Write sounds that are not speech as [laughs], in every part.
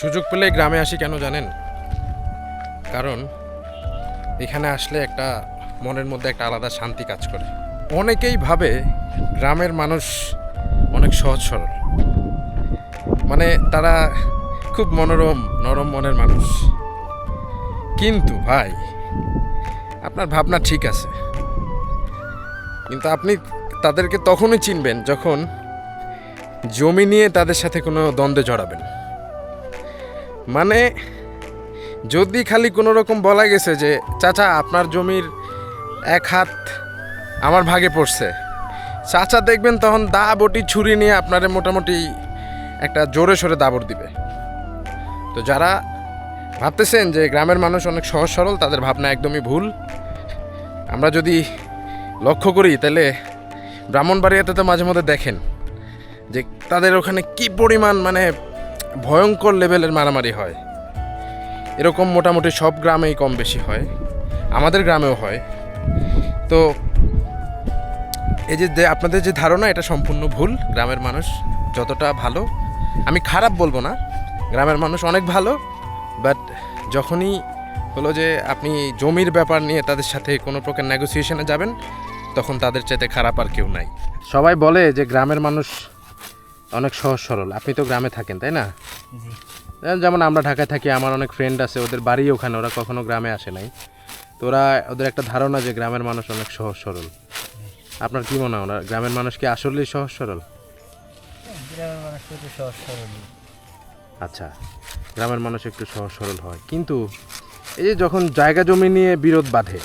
সুযোগ পেলে গ্রামে আসি কেন জানেন? কারণ এখানে আসলে একটা মনের মধ্যে একটা আলাদা শান্তি কাজ করে। অনেকেই ভাবে গ্রামের মানুষ অনেক সহজ সরল। মানে তারা খুব মনোরম, নরম মনের মানুষ। কিন্তু ভাই, আপনার ভাবনা ঠিক আছে। কিন্তু আপনি তাদেরকে তখনই চিনবেন যখন জমি নিয়ে তাদের সাথে কোনো দ্বন্দ্বে জড়াবেন। মানে যদি খালি কোনো রকম বলা গেছে যে, চাচা, আপনার জমির এক হাত আমার ভাগে পড়ছে। চাচা দেখবেন তখন দা বটি ছুরি নিয়ে আপনারে মোটামুটি একটা জোরে সোরে দাবড় দিবে। তো যারা ভাবতেছেন যে, গ্রামের মানুষ অনেক সহজ সরল, তাদের ভাবনা একদমই ভুল। আমরা যদি লক্ষ্য করি, তাহলে ব্রাহ্মণবাড়িয়াতে তো মাঝে মধ্যে দেখেন যে, তাদের ওখানে কি পরিমাণ মানে ভয়ঙ্কর লেভেলের মারামারি হয়। এরকম মোটামুটি সব গ্রামেই কম বেশি হয়। আমাদের গ্রামেও হয়। তো এই যে আপনাদের যে ধারণা, এটা সম্পূর্ণ ভুল। গ্রামের মানুষ যতটা ভালো, আমি খারাপ বলব না। গ্রামের মানুষ অনেক ভালো বাট যখনই হলো যে আপনি জমির ব্যাপার নিয়ে তাদের সাথে কোনো প্রকার নেগোসিয়েশনে যাবেন, তখন তাদের চাইতে খারাপ আর কেউ নাই। সবাই বলে যে গ্রামের মানুষ অনেক সহজ সরল। আপনি তো গ্রামে থাকেন তাই না? যেমন আমরা ঢাকায় থাকি আমার অনেক ফ্রেন্ড আছে ওদের বাড়ি ওখানে ওরা কখনো গ্রামে আসে নাই। তো ওরা ওদের একটা ধারণা যে গ্রামের মানুষ অনেক সহজ সরল। আপনার কি মনে হয় ওরা গ্রামের মানুষ কি আসলেই সহজ সরল? গ্রামের মানুষ একটু সহজ সরল। আচ্ছা গ্রামের মানুষ একটু সহজ সরল হয়। কিন্তু এই যে যখন জায়গা জমি নিয়ে বিরোধ বাঁধে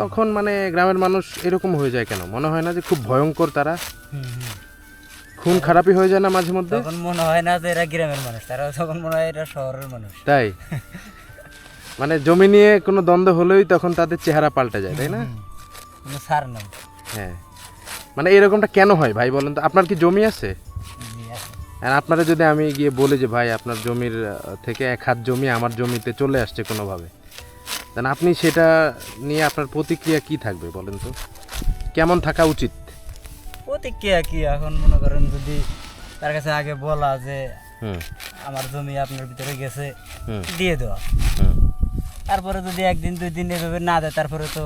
তখন মানে গ্রামের মানুষ এরকম হয়ে যায় কেন? মনে হয় না যে খুব ভয়ঙ্কর তারা? খুন খারাপই হয়ে যায় না মাঝে মধ্যে? তখন মনে হয় না যে এরা গ্রামের মানুষ তারা তখন মনে হয় এরা শহরের মানুষ। তাই? [laughs] মানে জমি নিয়ে কোনো দ্বন্দ্ব হলেই তখন তাদের চেহারা পাল্টে যায় তাই না? কোনো সার নাই। হ্যাঁ। মানে এরকমটা কেন হয় ভাই বলেন তো? আপনার কি জমি আছে? আর আপনারা যদি আমি গিয়ে বলি যে ভাই আপনার জমির থেকে এক হাত জমি আমার জমিতে চলে আসছে কোনোভাবে দেন আপনি সেটা নিয়ে আপনার প্রতিক্রিয়া কি থাকবে বলেন তো? কেমন থাকা উচিত? প্রতিক্রিয়া কি এখন মনে করেন যদি তার কাছে আগে বলা যে হুম। আমার জমি আপনার ভিতরে গেছে দিয়ে দেওয়া। তারপরে যদি একদিন দুই দিন এভাবে না দেয় তারপরে তো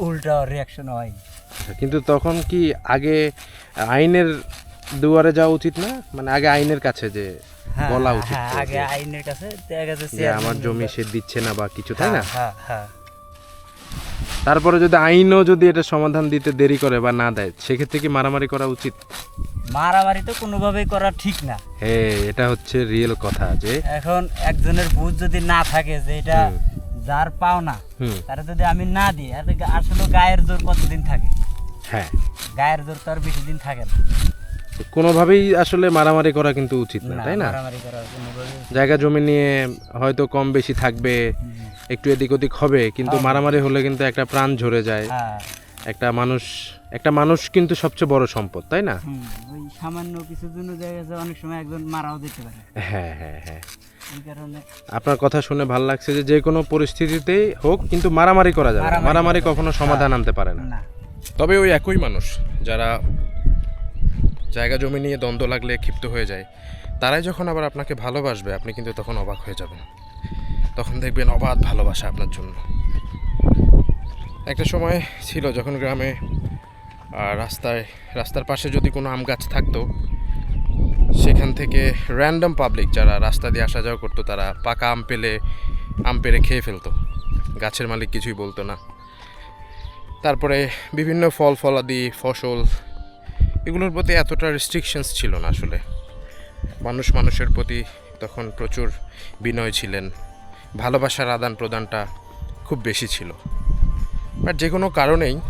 উল্টা রিয়াকশন হয়। আচ্ছা, কিন্তু তখন কি আগে আইনের দুয়ারে যাওয়া উচিত না? মানে আগে আইনের কাছে যে হ্যাঁ, বলা উচিত হ্যাঁ আগে আইনের কাছে আমার জমি সে দিচ্ছে না বা কিছু তাই না? হ্যাঁ হ্যাঁ। তারপরে যদি আইনও যদি এটা সমাধান দিতে দেরি করে বা না দেয় সেক্ষেত্রে কি মারামারি করা উচিত? মারামারি তো কোনোভাবেই করা ঠিক না। হ্যাঁ এটা হচ্ছে রিয়েল কথা যে এখন একজনের বুঝ যদি না থাকে যে এটা যার পাওনা হুম। তারা যদি আমি না দিই আর আসলে গায়ের জোর কতদিন থাকে? হ্যাঁ। গায়ের জোর তো আর বেশি দিন থাকে না। কোনোভাবেই আসলে মারামারি করা কিন্তু উচিত না তাই না? মারামারি করা কোনোভাবে জায়গা জমি নিয়ে হয়তো কম বেশি থাকবে একটু এদিক ওদিক হবে কিন্তু মারামারি হলে কিন্তু একটা প্রাণ ঝরে যায়। হ্যাঁ। একটা মানুষ একটা মানুষ কিন্তু সবচেয়ে বড় সম্পদ তাই না? ওই সামান্য কিছুর জন্য যাচ্ছে অনেক সময় একজন মারাও যেতে পারে। হ্যাঁ হ্যাঁ হ্যাঁ। আপনার কথা শুনে ভালো লাগছে যে যে কোনো পরিস্থিতিতেই হোক কিন্তু মারামারি করা যাবে না। মারামারি কখনো সমাধান আনতে পারে না। তবে ওই একই মানুষ যারা জায়গা জমি নিয়ে দ্বন্দ্ব লাগলে ক্ষিপ্ত হয়ে যায়। তারাই যখন আবার আপনাকে ভালোবাসবে, আপনি কিন্তু তখন অবাক হয়ে যাবেন। তখন দেখবেন অবাধ ভালোবাসা আপনার জন্য। একটা সময় ছিল যখন গ্রামে রাস্তায়, রাস্তার পাশে যদি কোনো আম গাছ থাকতো, সেখান থেকে র্যান্ডম পাবলিক যারা রাস্তা দিয়ে আসা যাওয়া করতো, তারা পাকা আম পেলে, আম পেরে খেয়ে ফেলতো। গাছের মালিক কিছুই বলতো না। তারপরে বিভিন্ন ফল ফলাদি ফসল এগুলোর প্রতি এতটা রেস্ট্রিকশনস ছিল না আসলে। মানুষ মানুষের প্রতি তখন প্রচুর বিনয় ছিলেন। ভালোবাসার আদান প্রদানটা খুব বেশি ছিল। বাট যে কোনো কারণেই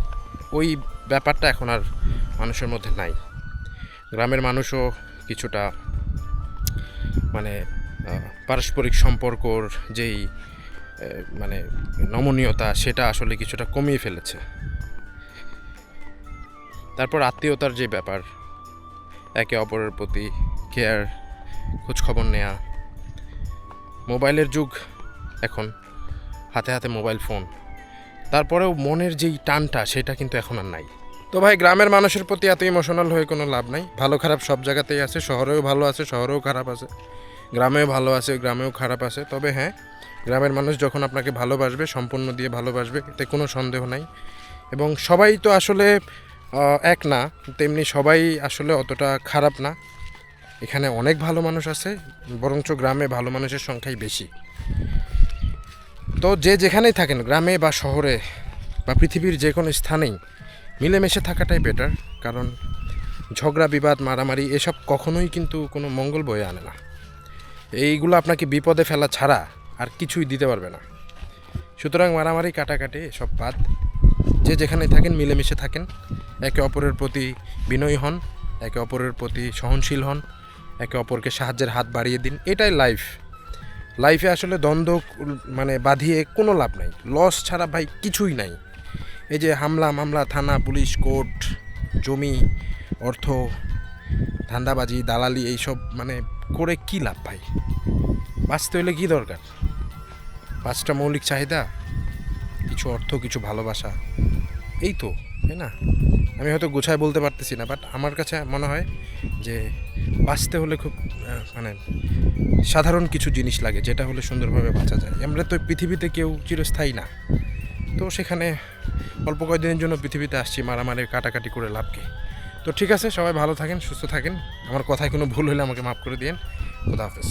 ওই ব্যাপারটা এখন আর মানুষের মধ্যে নাই। গ্রামের মানুষও কিছুটা মানে পারস্পরিক সম্পর্কর যেই মানে নমনীয়তা, সেটা আসলে কিছুটা কমিয়ে ফেলেছে। তারপর আত্মীয়তার যে ব্যাপার, একে অপরের প্রতি কেয়ার খোঁজ খবর নেয়া, মোবাইলের যুগ এখন, হাতে হাতে মোবাইল ফোন। তারপরেও মনের যেই টানটা, সেটা কিন্তু এখন আর নাই। তো ভাই, গ্রামের মানুষের প্রতি এত ইমোশনাল হয়ে কোনো লাভ নাই। ভালো খারাপ সব জায়গাতেই আছে, শহরেও ভালো আছে, শহরেও খারাপ আছে। গ্রামেও ভালো আছে, গ্রামেও খারাপ আছে। তবে হ্যাঁ গ্রামের মানুষ যখন আপনাকে ভালোবাসবে, সম্পূর্ণ দিয়ে ভালোবাসবে, এতে কোনো সন্দেহ নাই। এবং সবাই তো আসলে এক না, তেমনি সবাই আসলে অতটা খারাপ না। এখানে অনেক ভালো মানুষ আছে, বরঞ্চ গ্রামে ভালো মানুষের সংখ্যাই বেশি। তো যে যেখানেই থাকেন, গ্রামে বা শহরে বা পৃথিবীর যে কোনো স্থানেই, মিলেমিশে থাকাটাই বেটার কারণ ঝগড়া, বিবাদ, মারামারি, এসব কখনোই কিন্তু কোনো মঙ্গল বয়ে আনে না। এইগুলো আপনাকে বিপদে ফেলা ছাড়া আর কিছুই দিতে পারবে না। সুতরাং মারামারি, কাটাকাটি, এসব বাদ। যে যেখানে থাকেন, মিলেমিশে থাকেন। একে অপরের প্রতি বিনয়ী হন, একে অপরের প্রতি সহনশীল হন, একে অপরকে সাহায্যের হাত বাড়িয়ে দিন। এটাই লাইফ লাইফে আসলে দ্বন্দ্ব মানে বাঁধিয়ে কোনো লাভ নাই। লস ছাড়া ভাই কিছুই নাই। এই যে হামলা, মামলা, থানা, পুলিশ, কোর্ট, জমি, অর্থ, ধান্দাবাজি, দালালি, এইসব মানে করে কি লাভ ভাই? বাঁচতে হলে কী দরকার? পাঁচটা মৌলিক চাহিদা, কিছু অর্থ, কিছু ভালোবাসা, এই তো, তাই না? আমি হয়তো গোছায় বলতে পারতেছি না বাট আমার কাছে মনে হয় যে বাঁচতে হলে খুব মানে সাধারণ কিছু জিনিস লাগে, যেটা হলে সুন্দরভাবে বাঁচা যায়। আমরা তো পৃথিবীতে কেউ চিরস্থায়ী না। তো সেখানে অল্প কয়েকদিনের জন্য পৃথিবীতে আসছি মারামারি কাটাকাটি করে লাভ কি? তো ঠিক আছে, সবাই ভালো থাকেন, সুস্থ থাকেন। আমার কথায় কোনো ভুল হলে আমাকে মাফ করে দিন খুদা হাফেজ।